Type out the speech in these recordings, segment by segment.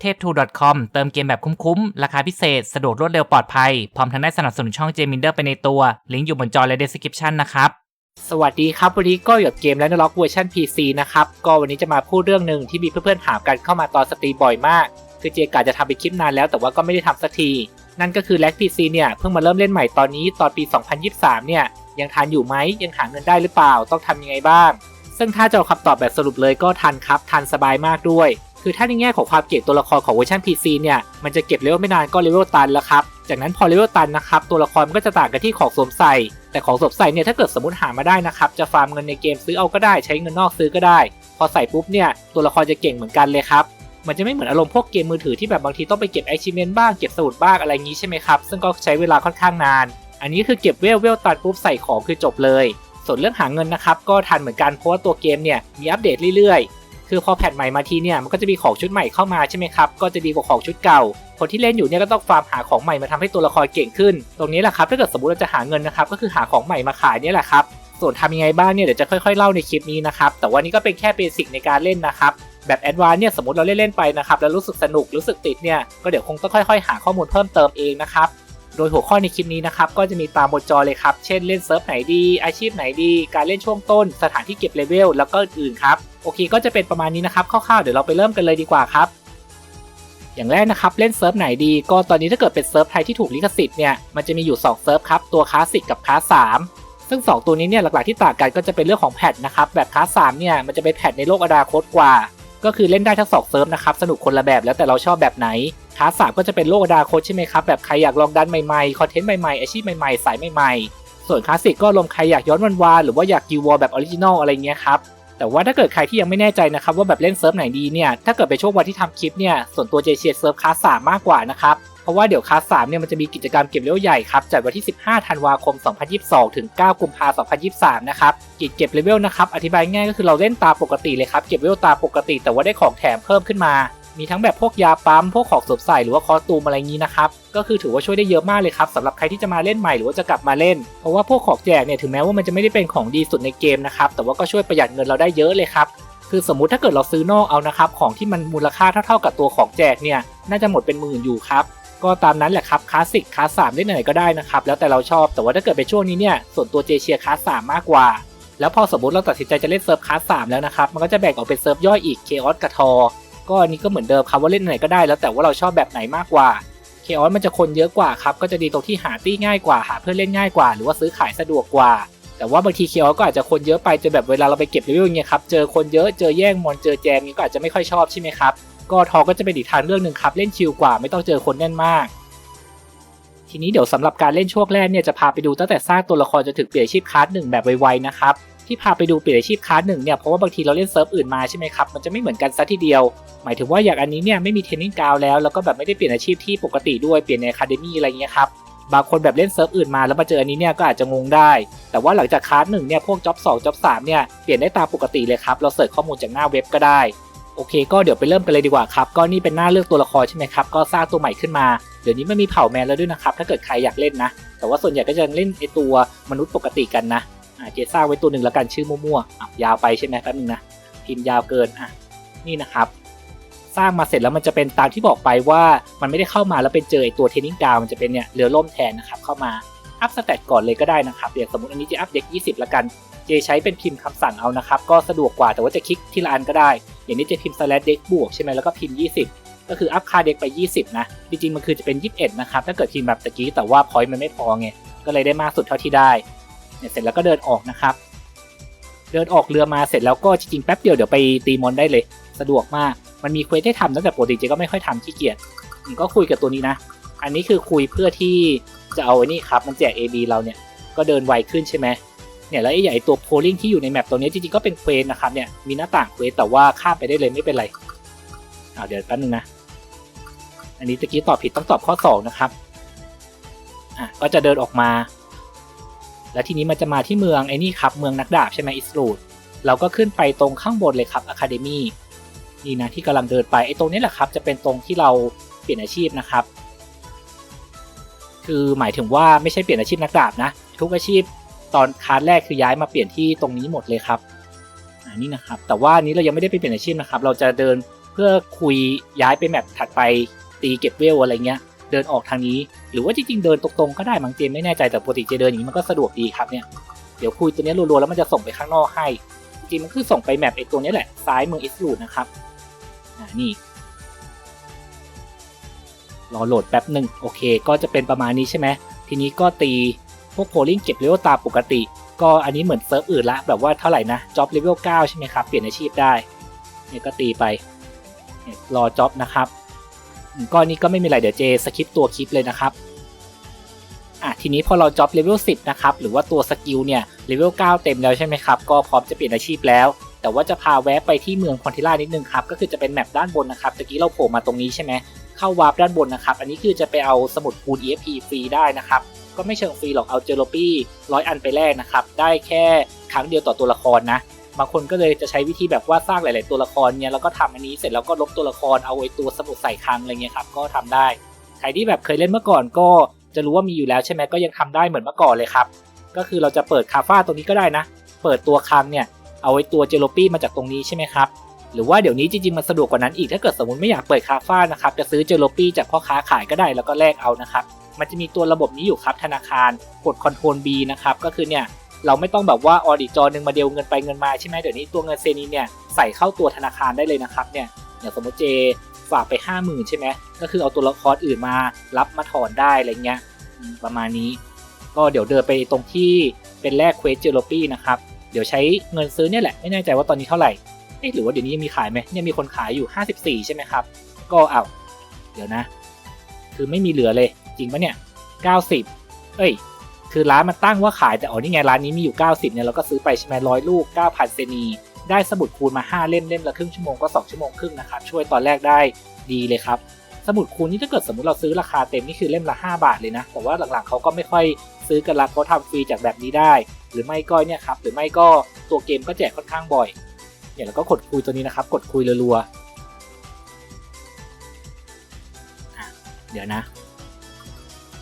เทพทู .com เติมเกมแบบคุ้มๆ ราคาพิเศษ สะดวกรวดเร็วปลอดภัย พร้อมทั้งได้สนับสนุนช่องเจมินเดอร์ไปในตัว ลิงก์อยู่บนจอและ description นะครับ สวัสดีครับ วันนี้ก็อยู่กับเกมและนล็อกเวอร์ชัน PC นะครับ ก็วันนี้จะมาพูดเรื่องหนึ่งที่มีเพื่อนๆถามกันเข้ามาตอนสตรีมบ่อยมาก คือเจกาจะทำเป็นคลิปนานแล้วแต่ว่าก็ไม่ได้ทำสักที นั่นก็คือแล็ก PC เนี่ยเพิ่งมาเริ่มเล่นใหม่ตอนนี้ตอนปี 2023 เนี่ยยังทันอยู่ไหมยังหาเงินได้หรือเปล่าต้องทำยังไงบ้าง ซึ่งถ้าจะเอาคำตอบแบบสรุปเลยก็ทันครับทันสบายมากด้วย คือถ้าในแง่ของความเก่งตัวละครของเวอร์ชัน PC เนี่ย มันจะเก็บเลเวลไม่นานก็เลเวลตันแล้วครับ จากนั้นพอเลเวลตันนะครับตัวละครมันก็จะต่างกันที่ของสวมใส่ แต่ของสวมใส่เนี่ยถ้าเกิดสมมติหามาได้นะครับจะฟาร์มเงินในเกมซื้อเอาก็ได้ใช้เงินนอกซื้อก็ได้ พอใส่ปุ๊บเนี่ยตัวละครจะเก่งเหมือนกันเลยครับมันจะไม่เหมือนอารมณ์พวกเกมมือถือที่แบบบางทีต้องไปเก็บ achievement บ้างเก็บสมุดบ้างอะไรงี้ใช่ไหมครับซึ่งก็ใช้เวลาค่อนข้างนาน อันนี้คือเก็บเวลเวลตัดปุ๊บใส่ของคือจบเลย ส่วนเรื่องหาเงินนะครับก็ทันเหมือนกันเพราะว่าตัวเกมเนี่ยมีอัปเดตเรื่อย คือพอแพทใหม่มาทีเนี่ยมันก็จะมีของชุดใหม่เข้ามาใช่ไหมครับก็จะดีกว่าของชุดเก่า คนที่เล่นอยู่เนี่ยก็ต้องฟาร์มหาของใหม่มาทำให้ตัวละครเก่งขึ้น ตรงนี้แหละครับถ้าเกิดสมมติเราจะหาเงินนะครับก็คือหาของใหม่มาขายเนี่ยแหละครับส่วนทำยังไงบ้างเนี่ยเดี๋ยวจะค่อยๆเล่าในคลิปนี้นะครับแต่ว่านี่ก็เป็นแค่เบสิกในการเล่นนะครับแบบแอดวานเนี่ยสมมติเราเล่นๆไปนะครับแล้วรู้สึกสนุกรู้สึกติดเนี่ยก็เดี๋ยวคงต้องค่อยๆ หาข้อมูลเพิ่มเติมเองนะครับโดยหัวข้อในคลิปนี้นะครับก็จะมีตามบนจอเลยครับเช่นเล่นเซิร์ฟไหนดี อาชีพไหนดี การเล่นช่วงต้น สถานที่เก็บเลเวลแล้วก็อื่นครับ โอเคก็จะเป็นประมาณนี้นะครับคร่าวๆเดี๋ยวเราไปเริ่มกันเลยดีกว่าครับ อย่างแรกนะครับเล่นเซิร์ฟไหนดี ก็ตอนนี้ถ้าเกิดเป็นเซิร์ฟไทยที่ถูกลิขสิทธิ์เนี่ยมันจะมีอยู่2เซิร์ฟครับตัวคลาสสิกกับคลาส3ซึ่ง 2 ตัวนี้เนี่ยหลักๆที่ต่างกันก็จะเป็นเรื่องของแพทนะครับแบบคลาส3เนี่ยมันจะเป็นแพทในโลกอนาคตกว่า ก็คือเล่นได้ทั้งสองเซิร์ฟนะครับสนุกคนละแบบแล้วแต่เราชอบแบบไหนคลาสสามก็จะเป็นโลกอนาคตใช่ไหมครับแบบใครอยากลองดันใหม่ๆคอนเทนต์ใหม่ๆอาชีพใหม่ๆสายใหม่ๆส่วนคลาสสิกก็ลมใครอยากย้อนวันวานหรือว่าอยากกิววอลแบบออริจินอลอะไรเงี้ยครับ แต่ว่าถ้าเกิดใครที่ยังไม่แน่ใจนะครับว่าแบบเล่นเซิร์ฟไหนดีเนี่ยถ้าเกิดไปช่วงวันที่ทำคลิปเนี่ยส่วนตัวเจเชียเซิร์ฟคลาสสามมากกว่านะครับเพราะว่าเดี๋ยวคลาสสามเนี่ยมันจะมีกิจกรรมเก็บเลเวลใหญ่ครับจัดวันที่ 15 ธันวาคม 2022 ถึง 9 กุมภาพันธ์ 2023 นะครับกิจเก็บเลเวลนะครับอธิบายง่ายก็คือเราเล่นตามปกติเลยครับเก็บเลเวลตามปกติ แต่ว่าได้ของแถมเพิ่มขึ้นมา มีทั้งแบบพวกยาปั๊มพวกของสวมใส่หรือว่าคอสตูมอะไรงี้นะครับก็คือถือว่าช่วยได้เยอะมากเลยครับสำหรับใครที่จะมาเล่นใหม่หรือว่าจะกลับมาเล่น เพราะว่าพวกของแจกเนี่ยถึงแม้ว่ามันจะไม่ได้เป็นของดีสุดในเกมนะครับแต่ว่าก็ช่วยประหยัดเงินเราได้เยอะเลยครับคือสมมุติถ้าเกิดเราซื้อนอกเอานะครับของที่มันมูลค่าเท่าๆกับตัวของแจกเนี่ยน่าจะหมดเป็นหมื่นอยู่ครับก็ตามนั้นแหละครับคลาสสิกคลาสสามได้ไหนก็ได้นะครับแล้วแต่เราชอบแต่ว่าถ้าเกิดเป็นช่วงนี้เนี่ยส่วนตัวเจเชียคลาสสามมากกว่า แล้วพอสมมติเราตัดสินใจจะเล่นเซิร์ฟคลาสสามแล้วนะครับมันก็จะแบ่งออกเป็นเซิร์ฟย่อยอีกเคออสกับทอ ก็อันนี้ก็เหมือนเดิมครับว่าเล่นไหนก็ได้แล้วแต่ว่าเราชอบแบบไหนมากกว่าเคออสมันจะคนเยอะกว่าครับก็จะดีตรงที่หาตี้ง่ายกว่าหาเพื่อนเล่นง่ายกว่า หรือว่าซื้อขายสะดวกกว่า แต่ว่าบางทีเคออสก็อาจจะคนเยอะไปจนแบบเวลาเราไปเก็บเลเวลเนี่ยครับเจอคนเยอะเจอแย่งมอนเจอแจมนี้ก็อาจจะไม่ค่อยชอบใช่ไหมครับก็ทอก็จะเป็นอีกทางเรื่องหนึ่งครับเล่นชิลกว่าไม่ต้องเจอคนแน่นมากทีนี้เดี๋ยวสำหรับการเล่นช่วงแรกเนี่ยจะพาไปดูตั้งแต่สร้างตัวละครจนถึงเปลี่ยนชีพคลาสหนึ่งแบบไวๆนะครับ ที่พาไปดูเปลี่ยนอาชีพคลาสหนึ่งเนี่ยเพราะว่าบางทีเราเล่นเซิร์ฟอื่นมาใช่ไหมครับมันจะไม่เหมือนกันซะทีเดียว หมายถึงว่าอย่างอันนี้เนี่ยไม่มีเทรนนิ่งกาวแล้วแล้วก็แบบไม่ได้เปลี่ยนอาชีพที่ปกติด้วยเปลี่ยนในอะคาเดมี่อะไรเงี้ยครับบางคนแบบเล่นเซิร์ฟอื่นมาแล้วมาเจออันนี้เนี่ยก็อาจจะงงได้ แต่ว่าหลังจากคลาสหนึ่งเนี่ยพวกจ็อบสองจ็อบสามเนี่ยเปลี่ยนได้ตามปกติเลยครับเราเสิร์ชข้อมูลจากหน้าเว็บก็ได้โอเค ก็เดี๋ยวไปเริ่มกันเลยดีกว่าครับก็นี่เป็นหน้าเลือกตัวละครใช่ไหมครับก็สร้างตัวใหม่ขึ้นมาเดี๋ยวนี้ไม่มีเผ่าแมนแล้วด้วยนะครับถ้าเกิดใครอยากเล่นนะ แต่ว่าส่วนใหญ่ก็จะเล่นไอตัวมนุษย์ปกติกันนะ เจสร้างไว้ตัวหนึ่งแล้วกันชื่อมั่วๆอะยาวไปใช่ไหมแป๊บนึงนะพิมพ์ยาวเกินอะนี่นะครับ สร้างมาเสร็จแล้วมันจะเป็นตามที่บอกไปว่ามันไม่ได้เข้ามาแล้วเป็นเจอไอตัวเทนนิงกาวมันจะเป็นเนี่ยเรือล่มแทนนะครับเข้ามาอัพสเตตก่อนเลยก็ได้นะครับอย่างสมมติอันนี้จะอัพเด็ก 20 ละกัน เจใช้เป็นพิมพ์คำสั่งเอานะครับ ก็สะดวกกว่าแต่ว่าจะคลิกทีละอันก็ได้ อย่างนี้จะพิมพ์ slash เด็กบวกใช่ไหมแล้วก็พิมพ์ 20 ก็คืออัพค่าเด็กไป 20 นะ จริงๆมันคือจะเป็น 21 นะครับ ถ้าเกิดพิมพ์แบบตะกี้แต่ว่าพอยต์มันไม่พอไง ก็เลยได้มากสุดเท่าที่ได้ เนี่ยเสร็จแล้วก็เดินออกนะครับ เดินออกเรือมาเสร็จแล้วก็จริงๆแป๊บเดียวเดี๋ยวไปตีมอนได้เลย สะดวกมาก มันมีเควสให้ทำตั้งแต่ปกติเจก็ไม่ค่อยทำขี้เกียจก็คุยกับตัวนี้นะ อันนี้คือคุยเพื่อที่จะเอาไอ้นี่ครับ มันแจก AB เราเนี่ย ก็เดินไวขึ้นใช่ไหมเนี่ยแล้วไอ้ใหญ่ตัวโพลิงที่อยู่ในแมปตัวนี้จริงๆก็เป็นเควสนะครับเนี่ย มีหน้าต่างเควสแต่ว่าข้ามไปได้เลยไม่เป็นไรเอาเดี๋ยวแป๊บนึงนะ อันนี้ตะกี้ตอบผิดต้องตอบข้อ 2 นะครับ อะก็จะเดินออกมา แล้วทีนี้มันจะมาที่เมืองไอ้นี่ครับเมืองนักดาบใช่ไหมอิสรูดเราก็ขึ้นไปตรงข้างบนเลยครับอะคาเดมี่นี่นะที่กำลังเดินไปไอ้ตรงนี้แหละครับ จะเป็นตรงที่เราเปลี่ยนอาชีพนะครับ คือหมายถึงว่าไม่ใช่เปลี่ยนอาชีพนักดาบนะ ทุกอาชีพตอนคาร์แรกคือย้ายมาเปลี่ยนที่ตรงนี้หมดเลยครับอันนี้นะครับ แต่ว่านี้เรายังไม่ได้ไปเปลี่ยนอาชีพนะครับ เราจะเดินเพื่อคุยย้ายไปแมปถัดไปตีเก็บเวลอะไรเงี้ย เดินออกทางนี้ หรือว่าจริงๆเดินตรงๆก็ได้บางเจไม่แน่ใจแต่ปกติเจเดินอย่างนี้มันก็สะดวกดีครับเนี่ยเดี๋ยวคุยตัวนี้รัวๆแล้วมันจะส่งไปข้างนอกให้จริงมันคือส่งไปแมปไอตัวนี้แหละซ้ายมืออิสลูดนะครับอ่านี่รอโหลดแป๊บหนึ่งโอเค ก็จะเป็นประมาณนี้ใช่ไหมทีนี้ก็ตีพวกโพลิงเก็บเลเวลตามปกติ ก็อันนี้เหมือนเซิร์ฟอื่นละแบบว่าเท่าไหร่นะจ็อบเลเวล9ใช่ไหมครับ เปลี่ยนอาชีพได้เนี่ยก็ตีไปเนี่ยรอจ็อบนะครับ ก็อันนี้ก็ไม่มีอะไรเดี๋ยวเจสคิปตัวคลิปเลยนะครับอะทีนี้พอเราจ็อบเลเวล10 นะครับ หรือว่าตัวสกิลเนี่ยเลเวล9 เต็มแล้วใช่ไหมครับ ก็พร้อมจะเปลี่ยนอาชีพแล้ว แต่ว่าจะพาแวะไปที่เมืองคอนทิล่านิดนึงครับ ก็คือจะเป็นแมปด้านบนนะครับตะกี้เราโผล่มาตรงนี้ใช่ไหมเข้าวาร์ปด้านบนนะครับ อันนี้คือจะไปเอาสมุดคูณ EFP ฟรีได้นะครับ ก็ไม่เชิงฟรีหรอกเอาเจอโลปี้ร้อยอันไปแลกนะครับ ได้แค่ครั้งเดียวต่อตัวละครนะ บางคนก็เลยจะใช้วิธีแบบว่าสร้างหลาย ๆ ตัวละครเนี่ยแล้วก็ทำอันนี้เสร็จแล้วก็ลบตัวละครเอาไว้ตัวสมุดใส่ครั้งอะไรเงี้ยครับก็ทำได้ใครที่แบบเคยเล่นเมื่อก่อนก็จะรู้ว่ามีอยู่แล้วใช่ไหมก็ยังทำได้เหมือนเมื่อก่อนเลยครับ ก็คือเราจะเปิดคาฟ้าตรงนี้ก็ได้นะ เปิดตัวครั้งเนี่ยเอาไว้ตัวเจโลปี้มาจากตรงนี้ใช่ไหมครับหรือว่าเดี๋ยวนี้จริงๆมันสะดวกกว่านั้นอีกถ้าเกิดสมมติไม่อยากเปิดคาฟ้านะครับจะซื้อเจโลปี้จากพ่อค้าขายก็ได้แล้วก็แลกเอานะครับมันจะมีตัวระบบนี้อยู่ครับธนาคารกด Ctrl B นะครับก็คือเนี่ย เราไม่ต้องแบบว่าออดิจอหนึ่งมาเดียวเงินไปเงินมาใช่ไหมเดี๋ยวนี้ตัวเงินเซนีเนี่ยใส่เข้าตัวธนาคารได้เลยนะครับเนี่ยอย่างสมมติเจฝากไป 5 0,000 ใช่ไหมก็คือเอาตัวละครอื่นมารับมาถอนได้อะไรเงี้ยประมาณนี้ ก็เดี๋ยวเดินไปตรงที่เป็นแลกเควสเจโลปี้นะครับเดี๋ยวใช้เงินซื้อเนี่ยแหละไม่แน่ใจว่าตอนนี้เท่าไหร่เอ๊ะหรือว่าเดี๋ยวนี้ยังมีขายไหมเนี่ยมีคนขายอยู่ 54 ใช่ไหมครับ ก็เอาเดี๋ยวนะ คือไม่มีเหลือเลยจริงปะเนี่ย 90 เอ้ย คือร้านมันตั้งว่าขายแต่อ๋อนี่ไงร้านนี้มีอยู่ 90เนี่ยเราก็ซื้อไปใช่ไหมร้อยลูก 9,000 เซนีได้สมุดคูณมา 5 เล่มเล่มละครึ่งชั่วโมงก็ 2 ชั่วโมงครึ่งนะครับช่วยตอนแรกได้ดีเลยครับ สมุดคูณนี่ถ้าเกิดสมมติเราซื้อราคาเต็มนี่คือเล่มละ 5 บาทเลยนะแต่ว่าหลังๆเขาก็ไม่ค่อยซื้อกันละเขาทำฟรีจากแบบนี้ได้ หรือไม่ก็เนี่ยครับหรือไม่ก็ตัวเกมก็แจกค่อนข้างบ่อยเนี่ยแล้วก็กดคุยตัวนี้นะครับ กดคุยรัวๆเดี๋ยวนะ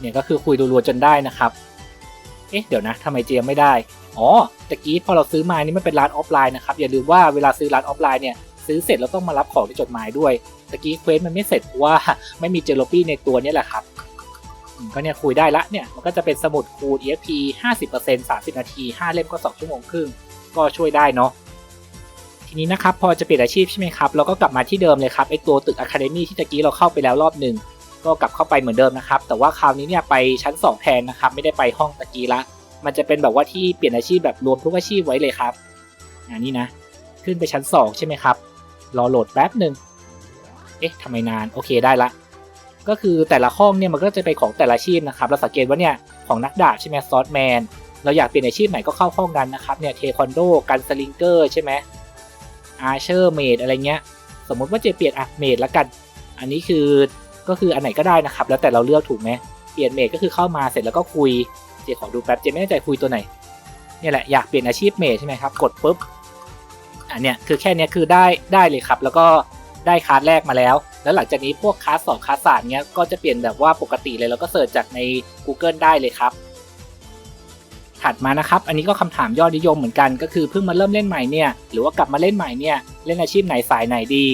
เนี่ยก็คือคุยรัวๆจนได้นะครับ เอ๊ะเดี๋ยวนะทำไมเจมไม่ได้ อ๋อตะกี้พอเราซื้อมานี่มันเป็นร้านออฟไลน์นะครับอย่าลืมว่าเวลาซื้อร้านออฟไลน์เนี่ยซื้อเสร็จเราต้องมารับของในจดหมายด้วยตะกี้เควสมันไม่เสร็จเพราะว่าไม่มีเจโลปี้ในตัวนี่แหละครับก็เนี่ยคุยได้ละเนี่ยมันก็จะเป็นสมุดคูณ EFP 50% 30 นาที 5 เล่มก็ 2 ชั่วโมงครึ่ง ก็ช่วยได้เนาะทีนี้นะครับพอจะเปลี่ยนอาชีพใช่ไหมครับเราก็กลับมาที่เดิมเลยครับไอตัวตึกอะคาเดมี่ที่ตะกี้เราเข้าไปแล้วรอบหนึ่ง ก็กลับเข้าไปเหมือนเดิมนะครับ แต่ว่าคราวนี้เนี่ยไปชั้น 2 แทนนะครับ ไม่ได้ไปห้องตะกี้ละ มันจะเป็นแบบว่าที่เปลี่ยนอาชีพแบบรวมทุกอาชีพไว้เลยครับอันนี้นะ ขึ้นไปชั้น 2 ใช่ไหมครับ รอโหลดแป๊บหนึ่งเอ๊ะทำไมนาน โอเคได้ละ ก็คือแต่ละห้องเนี่ยมันก็จะเป็นของแต่ละอาชีพนะครับ เราสังเกตว่าเนี่ยของนักดาบใช่ไหมซอสแมน เราอยากเปลี่ยนอาชีพไหนก็เข้าห้องนั้นนะครับ เนี่ยเทควันโด กันสลิงเกอร์ใช่ไหมอาร์เชอร์เมดอะไรเงี้ย สมมติว่าเจเปลี่ยนอะเมดละกัน อันนี้คือ ก็คืออันไหนก็ได้นะครับ แล้วแต่เราเลือกถูกไหมเปลี่ยนเมดก็คือเข้ามาเสร็จแล้วก็คุยเจขอดูแป๊บเจไม่แน่ใจคุยตัวไหนเนี่ยแหละอยากเปลี่ยนอาชีพเมดใช่ไหมครับกดปุ๊บอันเนี้ยคือแค่นี้คือได้ได้เลยครับ แล้วก็ได้คาร์ดแรกมาแล้ว แล้วหลังจากนี้พวกคาร์ดสองคาร์ดสามเนี้ยก็จะเปลี่ยนแบบว่าปกติเลยแล้วก็เสิร์ชจากใน Google ได้เลยครับ ถัดมานะครับ อันนี้ก็คำถามยอดนิยมเหมือนกันก็คือเพิ่งมาเริ่มเล่นใหม่เนี่ยหรือว่ากลับมาเล่นใหม่เนี่ยเล่นอาชีพไหนสายไหนดี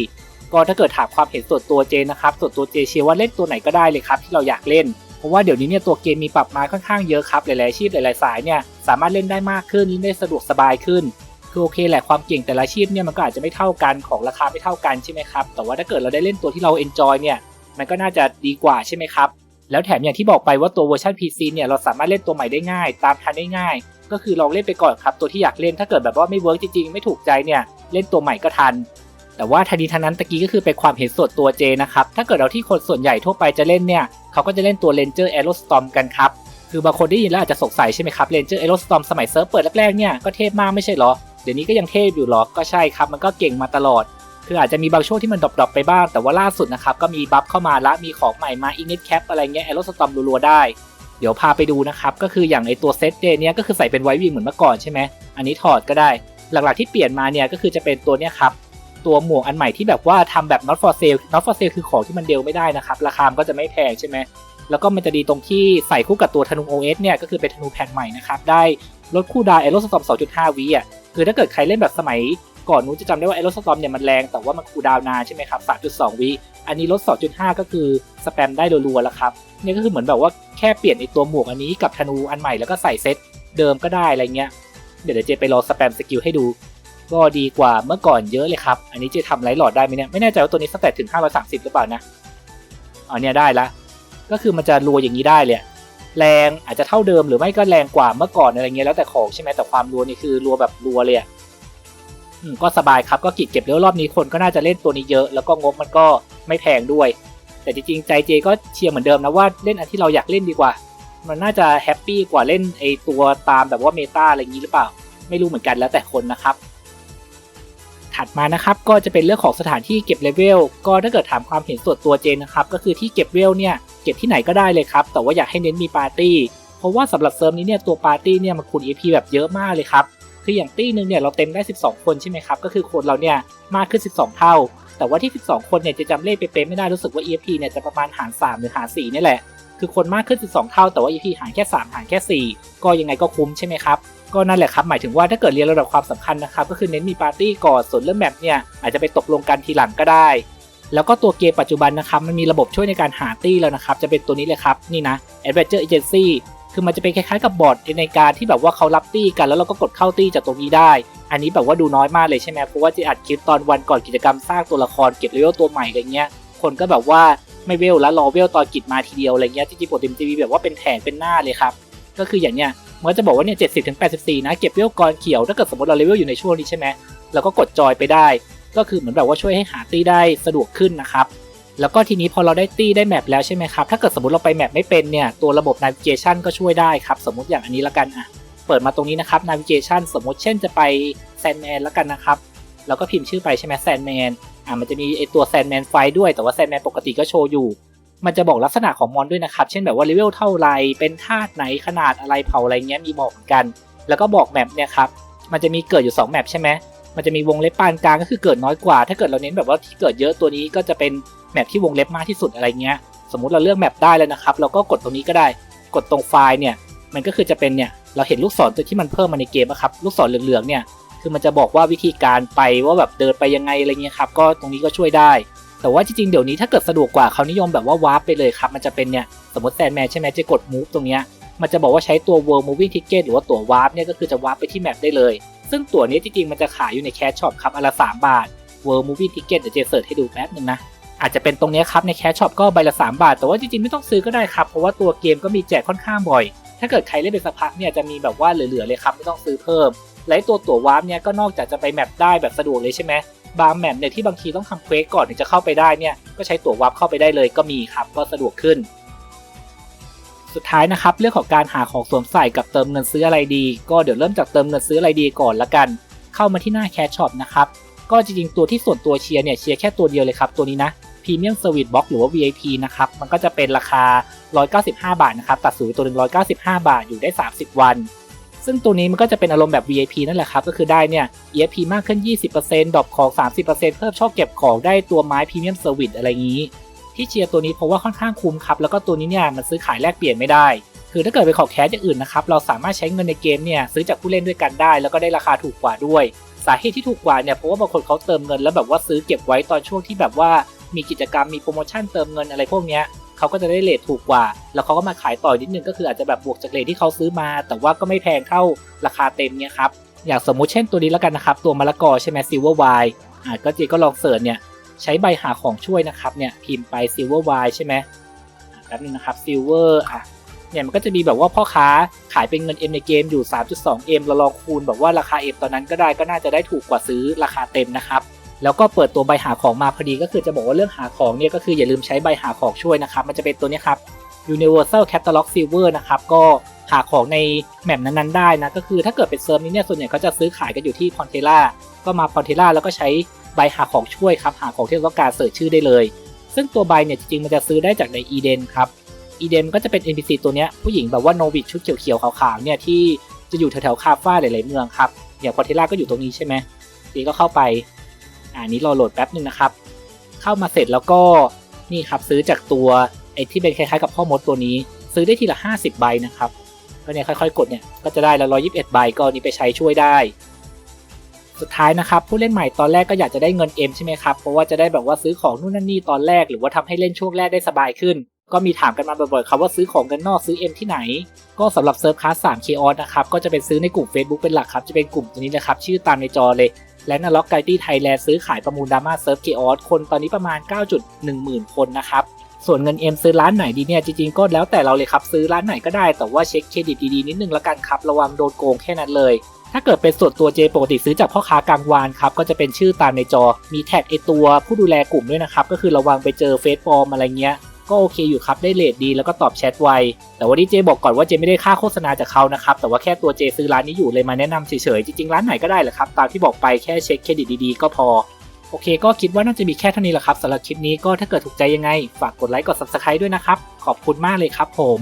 ก็ถ้าเกิดถามความเห็นส่วนตัวเจนะครับส่วนตัวเจเชื่อว่าเล่นตัวไหนก็ได้เลยครับที่เราอยากเล่นเพราะว่าเดี๋ยวนี้เนี่ยตัวเกมมีปรับมาค่อนข้างเยอะครับหลายๆอาชีพหลายๆสายเนี่ยสามารถเล่นได้มากขึ้นเล่นได้สะดวกสบายขึ้นคือโอเคแหละความเก่งแต่ละอาชีพเนี่ยมันก็อาจจะไม่เท่ากันของราคาไม่เท่ากันใช่ไหมครับแต่ว่าถ้าเกิดเราได้เล่นตัวที่เราเอนจอยเนี่ยมันก็น่าจะดีกว่าใช่ไหมครับแล้วแถมอย่างที่บอกไปว่าตัวเวอร์ชัน PC เนี่ยเราสามารถเล่นตัวใหม่ได้ง่าย ตามทันได้ง่าย ก็คือลองเล่นไปก่อนครับตัวที่อยากเล่นถ้าเกิดแบบว่าไม่เวิร์กจริงๆไม่ถูกใจเนี่ยเล่นตัวใหม่ก็ทัน แต่ว่าทันทีทันนั้นตะกี้ก็คือเป็นความเห็นส่วนตัวเจนะครับ ถ้าเกิดเราที่คนส่วนใหญ่ทั่วไปจะเล่นเนี่ยเขาก็จะเล่นตัว Ranger Aerostorm กันครับ คือบางคนได้ยินแล้วอาจจะสงสัยใช่ไหมครับ Ranger Aerostorm สมัยเซิร์ฟเปิดแรกๆเนี่ยก็เทพมากไม่ใช่เหรอ เดี๋ยวนี้ก็ยังเทพอยู่หรอ ก็ใช่ครับ มันก็เก่งมาตลอด คืออาจจะมีบางช่วงที่มันดรอปๆไปบ้าง แต่ว่าล่าสุดนะครับก็มีบัฟเข้ามาละ มีของใหม่มา Ignit Cap อะไรเงี้ย Aerostorm รัวๆได้ เดี๋ยวพาไปดูนะครับ ก็คืออย่างไอตัวเซตเดย์เนี้ยก็คือใส่เป็นไววิงเหมือนเมื่อก่อนใช่ไหมอันนี้ถอดก็ได้ หลักๆที่เปลี่ยนมาเนี่ยก็คือจะเป็นตัวเนี้ยครับ ตัวหมวกอันใหม่ที่แบบว่าทำแบบ not for sale not for sale คือของที่มันเดลไม่ได้นะครับ ราคามก็จะไม่แพงใช่ไหมแล้วก็มันจะดีตรงที่ใส่คู่กับตัวธนู OS เนี่ยก็คือเป็นธนูแผ่นใหม่นะครับ ได้ลดคู่ดาวเอโรสตอม2.5วิอะคือถ้าเกิดใครเล่นแบบสมัยก่อนนู้นจะจำได้ว่าไอ้รสตอมเนี่ยมันแรงแต่ว่ามันคูดาวนานใช่ไหมครับ 3.2 วิ อันนี้ลด 2.5 ก็คือสแปมได้รัวๆแล้วครับเนี่ยก็คือเหมือนแบบว่าแค่เปลี่ยนไอตัวหมวกอันนี้กับธนูอันใหม่แล้วก็ใส่เซตเดิมก็ได้อะไรเงี้ย เดี๋ยวเดี๋ยวเจไปรอสแปมสกิลให้ดู ก็ดีกว่าเมื่อก่อนเยอะเลยครับ อันนี้เจทำไลท์หลอดได้ไหมเนี่ย ไม่แน่ใจว่าตัวนี้สแตทถึง 530 หรือเปล่านะอ๋อเนี่ยได้ละ ก็คือมันจะรัวอย่างนี้ได้เลย แรงอาจจะเท่าเดิมหรือไม่ก็แรงกว่าเมื่อก่อนอะไรเงี้ยแล้วแต่ของใช่ไหมแต่ความรัวนี่คือรัวแบบรัวเลยอืมก็สบายครับก็กิจเก็บเลี้ยวรอบนี้คนก็น่าจะเล่นตัวนี้เยอะ แล้วก็งบมันก็ไม่แพงด้วย แต่จริงๆใจเจก็เชียร์เหมือนเดิมนะว่าเล่นอันที่เราอยากเล่นดีกว่า มันน่าจะแฮปปี้กว่าเล่นไอตัวตามแบบว่าเมตาอะไรอย่างนี้หรือเปล่า ไม่รู้เหมือนกันแล้วแต่คนนะครับ ถัดมานะครับก็จะเป็นเรื่องของสถานที่เก็บเลเวลก็ถ้าเกิดถามความเห็นส่วนตัวเจนนะครับก็คือที่เก็บเลเวลเนี่ยเก็บที่ไหนก็ได้เลยครับแต่ว่าอยากให้เน้นมีปาร์ตี้เพราะว่าสำหรับเซิร์ฟนี้เนี่ยตัวปาร์ตี้เนี่ยมันคูณ EP แบบเยอะมากเลยครับคืออย่างตี้หนึ่งเนี่ยเราเต็มได้ 12 คนใช่ไหมครับก็คือคนเราเนี่ยมากขึ้น 12 เท่า แต่ว่าที่ 12 คนเนี่ยจะจำเลขเป๊ะๆไม่ได้รู้สึกว่า EP เนี่ยจะประมาณหาร 3 หรือหาร4นี่แหละคือคนมากขึ้น 12 เท่า แต่ว่า EP หารแค่ 3 หารแค่ 4 ก็ยังไงก็คุ้มใช่ไหมครับ ก็นั่นแหละครับหมายถึงว่าถ้าเกิดเรียนระดับความสำคัญนะครับก็คือเน้นมีปาร์ตี้ก่อนส่วนเรื่องแมปเนี่ยอาจจะไปตกลงกันทีหลังก็ได้ แล้วก็ตัวเกมปัจจุบันนะครับมันมีระบบช่วยในการหาตี้แล้วนะครับจะเป็นตัวนี้เลยครับนี่นะ Adventure Agency คือมันจะเป็นคล้ายๆกับบอร์ดในการที่แบบว่าเขารับตี้กันแล้วเราก็กดเข้าตี้จากตรงนี้ได้ อันนี้แบบว่าดูน้อยมากเลยใช่ไหมเพราะว่าจะอัดคลิปตอนวันก่อนกิจกรรมสร้างตัวละครเก็บเลเวลตัวใหม่อะไรเงี้ย คนก็แบบว่าไม่เวลแล้วรอเวลตอนกิจมาทีเดียวอะไรเงี้ยจริงๆปกติมันจะมีแบบว่าเป็นแผงเป็นหน้าเลยครับ ก็คืออย่างเนี้ยมันก็จะบอกว่าเนี่ยเจ็ดสิบถึงแปดสิบสี่นะเก็บเวลก่อนเขียวถ้าเกิดสมมติเราเลเวลอยู่ในช่วงนี้ใช่ไหมเราก็กดจอยไปได้ ก็คือเหมือนแบบว่าช่วยให้หาตี้ได้สะดวกขึ้นนะครับแล้วก็ทีนี้พอเราได้ตี้ได้แมปแล้วใช่ไหมครับ ถ้าเกิดสมมติเราไปแมปไม่เป็นเนี่ย ตัวระบบ navigation ก็ช่วยได้ครับ สมมติอย่างอันนี้ละกันอะ เปิดมาตรงนี้นะครับ navigation สมมติเช่นจะไป sandman ละกันนะครับ แล้วก็พิมพ์ชื่อไปใช่ไหม sandman อ่ามันจะมีไอตัว sandman ไฟด้วย แต่ว่า sandman ปกติก็โชว์อยู่ มันจะบอกลักษณะของมอนด้วยนะครับ เช่นแบบว่าเลเวลเท่าไรเป็นธาตุไหนขนาดอะไรเผาอะไรเงี้ยมีบอกเหมือนกัน แล้วก็บอกแมปเนี่ยครับ มันจะมีเกิดอยู่ 2 แมปใช่ไหมมันจะมีวงเล็บปานกลางก็คือเกิดน้อยกว่า ถ้าเกิดเราเน้นแบบว่าที่เกิดเยอะตัวนี้ก็จะเป็นแมปที่วงเล็บมากที่สุดอะไรเงี้ย สมมุติเราเลือกแมปได้แล้วนะครับ เราก็กดตรงนี้ก็ได้ กดตรงไฟล์เนี่ย มันก็คือจะเป็นเนี่ย เราเห็นลูกศรตัวที่มันเพิ่มมาในเกมอะครับ ลูกศรเหลืองๆเนี่ย คือมันจะบอกว่าวิธีการไปว่าแบบเดินไปยังไงอะไรเงี้ยครับ ก็ตรงนี้ก็ช่วยได้ แต่ว่าจริงๆเดี๋ยวนี้ถ้าเกิดสะดวกกว่าเขานิยมแบบว่าวาร์ปไปเลยครับ มันจะเป็นเนี่ยสมมติแซนแมนใช่ไหมจะกด move ตรงเนี้ยมันจะบอกว่าใช้ตัว world moving ticket หรือว่าตั๋ววาร์ปเนี่ยก็คือจะวาร์ปไปที่แมปได้เลย ซึ่งตั๋วนี้จริงๆมันจะขายอยู่ในแคชช็อปครับอันละ3บาท world moving ticket เดี๋ยวเจเสิร์ชให้ดูแป๊บนึงนะอาจจะเป็นตรงนี้ครับในแคชช็อปก็ใบละ3บาท แต่ว่าจริงๆไม่ต้องซื้อก็ได้ครับเพราะว่าตัวเกมก็มีแจกค่อนข้างบ่อย ถ้าเกิดใครเล่นเป็นสักพักเนี่ยจะมีแบบว่าเหลือๆเลยครับไม่ต้องซื้อเพิ่มและตัวตั๋ววาร์ปเนี่ยก็นอกจากจะไปแมปได้แบบสะดวกเลยใช่ไหม บางแมปเนี่ยที่บางทีต้องทำเควสก่อนถึงจะเข้าไปได้เนี่ยก็ใช้ตั๋ววาร์ปเข้าไปได้เลยก็มีครับก็สะดวกขึ้น สุดท้ายนะครับเรื่องของการหาของสวมใส่กับเติมเงินซื้ออะไรดี ก็เดี๋ยวเริ่มจากเติมเงินซื้ออะไรดีก่อนละกัน เข้ามาที่หน้าแคชช็อปนะครับก็จริงๆตัวที่ส่วนตัวเชียร์เนี่ยเชียร์แค่ตัวเดียวเลยครับตัวนี้นะ Premium Service Box หรือว่า VIP นะครับ มันก็จะเป็นราคา 195 บาทนะครับ ตัดสูงตัวหนึ่ง195 บาท อยู่ได้ 30 วัน ซึ่งตัวนี้มันก็จะเป็นอารมณ์แบบ VIP นั่นแหละครับ ก็คือได้เนี่ย EFP มากขึ้น 20%ดรอปของ 30%เพิ่มช่องเก็บของได้ตัวไม้ Premium Service อะไรอย่างนี้ ที่เชียร์ตัวนี้เพราะว่าค่อนข้างคุ้มครับ แล้วก็ตัวนี้เนี่ยมันซื้อขายแลกเปลี่ยนไม่ได้ คือถ้าเกิดไปขอแคสอย่างอื่นนะครับเราสามารถใช้เงินในเกมเนี่ยซื้อจากผู้เล่นด้วยกันได้ แล้วก็ได้ราคาถูกกว่าด้วย สาเหตุที่ถูกกว่าเนี่ยเพราะว่าบางคนเขาเติมเงินแล้วแบบว่าซื้อเก็บไว้ตอนช่วงที่แบบว่ามีกิจกรรมมีโปรโมชั่นเติมเงินอะไรพวกเนี้ย เขาก็จะได้เลทถูกกว่า แล้วเขาก็มาขายต่อนิดนึงก็คืออาจจะแบบบวกจากเลทที่เขาซื้อมา แต่ว่าก็ไม่แพงเท่าราคาเต็มเนี่ยครับอย่างสมมุติเช่นตัวนี้แล้วกันนะครับ ตัวมะละกอใช่ไหมซิลเวอร์ไวอ่าก็จีก็ลองเสิร์ชเนี่ยใช้ใบหาของช่วยนะครับเนี่ยพิมพ์ไปซิลเวอร์ไวใช่ไหมแป๊บนึงนะครับซิลเวอร์อะเนี่ยมันก็จะมีแบบว่าพ่อค้าขายเป็นเงิน M ในเกมอยู่ 3.2M เราลองคูณแบบว่าราคา M ตอนนั้นก็ได้ก็น่าจะได้ถูกกว่าซื้อราคาเต็มนะครับ แล้วก็เปิดตัวใบหาของมาพอดีก็คือจะบอกว่าเรื่องหาของเนี่ยก็คืออย่าลืมใช้ใบหาของช่วยนะครับ มันจะเป็นตัวนี้ครับ Universal Catalog Silver นะครับ ก็หาของในแมปนั้นๆได้นะ ก็คือถ้าเกิดเป็นเซิร์ฟนี้เนี่ยส่วนใหญ่เขาจะซื้อขายกันอยู่ที่พอนเทล่าก็มาพอนเทล่าแล้วก็ใช้ใบหาของช่วยครับหาของที่เราต้องการเสิร์ชชื่อได้เลย ซึ่งตัวใบเนี่ยจริงๆมันจะซื้อได้จากใน Eden ครับ Eden ก็จะเป็น NPC ตัวเนี้ยผู้หญิงแบบว่าโนวิชชุดเขียวๆขาวๆเนี่ยที่จะอยู่แถวๆคาฟ้าหลายๆเมืองครับอย่างพอนเทล่าก็อยู่ตรงนี้ใช่ไหมทีก็เข้าไป อ่านี้รอโหลดแป๊บหนึ่งนะครับ เข้ามาเสร็จแล้วก็นี่ครับซื้อจากตัวไอ้ที่เป็นคล้ายๆกับพ่อมดตัวนี้ ซื้อได้ทีละ 50 ใบนะครับก็เนี่ยค่อยๆ กดเนี่ยก็จะได้ละ121ใบก็นี้ไปใช้ช่วยได้ สุดท้ายนะครับ ผู้เล่นใหม่ตอนแรกก็อยากจะได้เงิน M ใช่ไหมครับเพราะว่าจะได้แบบว่าซื้อของนู่นนั่นนี่ตอนแรกหรือว่าทำให้เล่นช่วงแรกได้สบายขึ้น ก็มีถามกันมาบ่อยๆครับว่าซื้อของกันนอกซื้อ M ที่ไหน ก็สำหรับเซิร์ฟคลาส3 k o s นะครับก็จะเป็นซื้อในกลุ่ม Facebook เป็นหลักครับจะเป็นกลุ่มตัวนี้นะครับชื่อตามในจอเลย และนล็อกไกตี้ไทยแลนด์ซื้อขายประมูลดราม่าเซิร์ฟ k o s คนตอนนี้ประมาณ 9.1หมื่นคนนะครับส่วนเงิน M ซื้อร้านไหนดีเนี่ยจริงๆก็แล้วแต่เราเลยครับซื้อร้านไหนก็ได้แต่ว่าเช็คเครดิตดีๆนิดนึงละกันครับระวังโดนโกงแค่นั้นเลย ถ้าเกิดเป็นส่วนตัวเจปกติซื้อจากพ่อค้ากลางวานครับก็จะเป็นชื่อตามในจอมีแท็กไอตัวผู้ดูแลกลุ่มด้วยนะครับก็คือระวังไปเจอเฟซปลอมอะไรเงี้ย ก็โอเคอยู่ครับได้เลทดีแล้วก็ตอบแชทไว แต่ว่าที่เจบอกก่อนว่าเจไม่ได้ค่าโฆษณาจากเขานะครับ แต่ว่าแค่ตัวเจซื้อร้านนี้อยู่เลยมาแนะนำเฉยๆ จริงๆ ร้านไหนก็ได้แหละครับ ตามที่บอกไปแค่เช็คเครดิตดีๆ ก็พอ โอเค ก็คิดว่าน่าจะมีแค่เท่านี้แหละครับสำหรับคลิปนี้ก็ถ้าเกิดถูกใจยังไง ฝากกดไลค์กด subscribe ด้วยนะครับขอบคุณมากเลยครับผม